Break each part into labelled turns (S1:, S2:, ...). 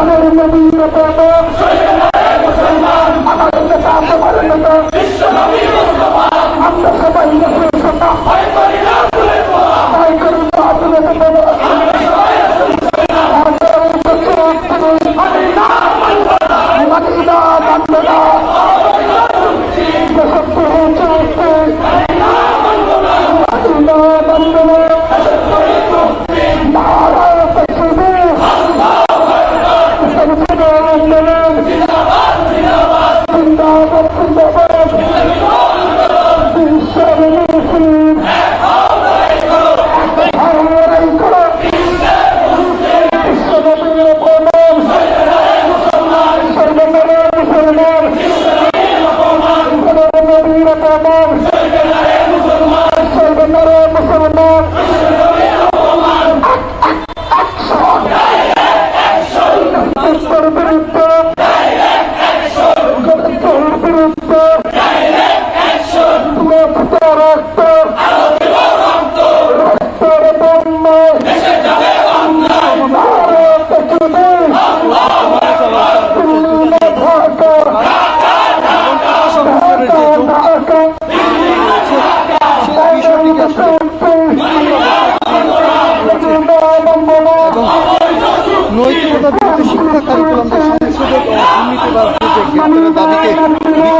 S1: আমাদের নবীর প্রতাপ আমাদের নেতা আমরা সবাই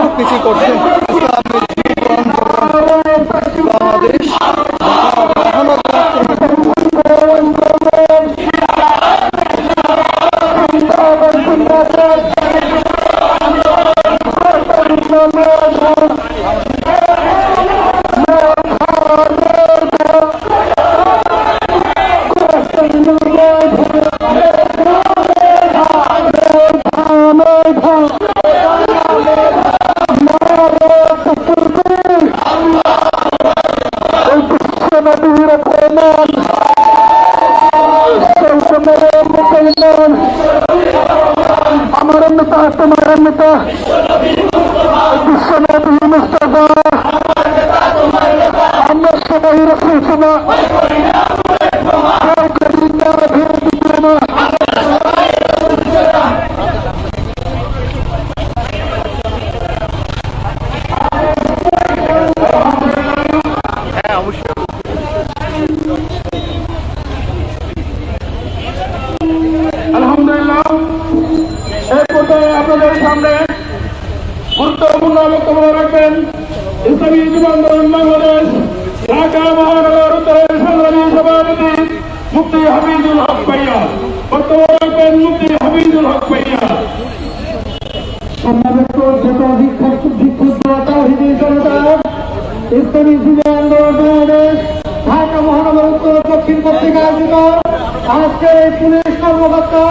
S2: বিক্ষোভ মিছিল করছেন
S1: মুসলমান আমার নেতা তোমার নেতা বিশ্বনবী আপনাদের সামনে গুরুত্বপূর্ণ বক্তব্য রাখবেন। ইসলামী যুব আন্দোলন বাংলাদেশ, ঢাকা মহানগর উত্তরের সংগ্রামী সভাপতি মুফতি হাবিজুল হক ভাইয়া। বক্তব্য রাখবেন মুফতি হাবিজুল হক ভাইয়া। সম্মানিত যত শিক্ষক শিক্ষক তাহিদি জনতা, ইসলামী যুব আন্দোলন বাংলাদেশ, ঢাকা মহানগর উত্তর দক্ষিণ পত্রিকা আয়োজিত আজকে এই পুলিশ কর্মকর্তা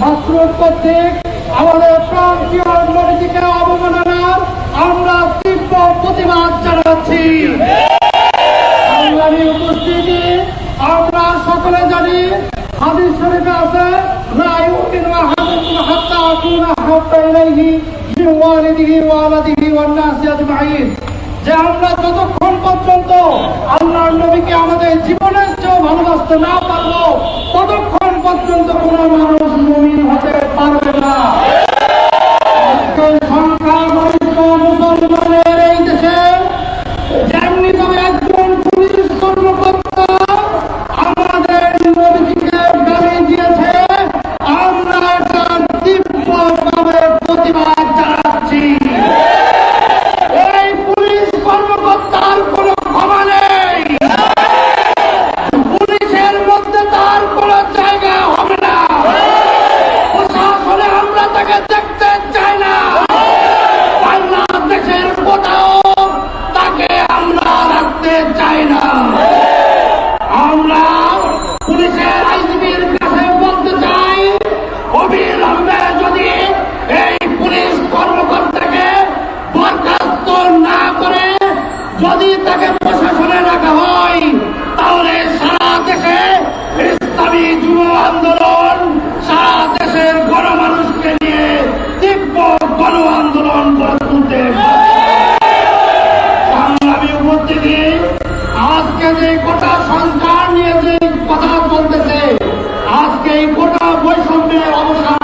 S1: মাসরুদ কর্তৃক আমাদের প্রান্তীয় নদীকে অবমাননার আমরা তীব্র প্রতিবাদ জানাচ্ছি। উপস্থিতি আমরা সকলে জানি হাদিস শরীফে আছে যে আমরা পর্যন্ত নবীকে আমাদের ভালোবাসতে না পারব, ততক্ষণ পর্যন্ত কোন মানুষ মুমিন হতে পারবে না। যদি তাকে প্রশাসনে রাখা হয়, তাহলে সারা দেশে ইসলামী যুব আন্দোলন, সারা দেশের গণমানুষকে নিয়ে তীব্র গণ আন্দোলন গড়ে তুলতে সংগ্রামী উপস্থিতি, আজকে যে গোটা সংস্কার নিয়ে যে কথা চলতেছে আজকে এই গোটা বৈষম্যের অবসান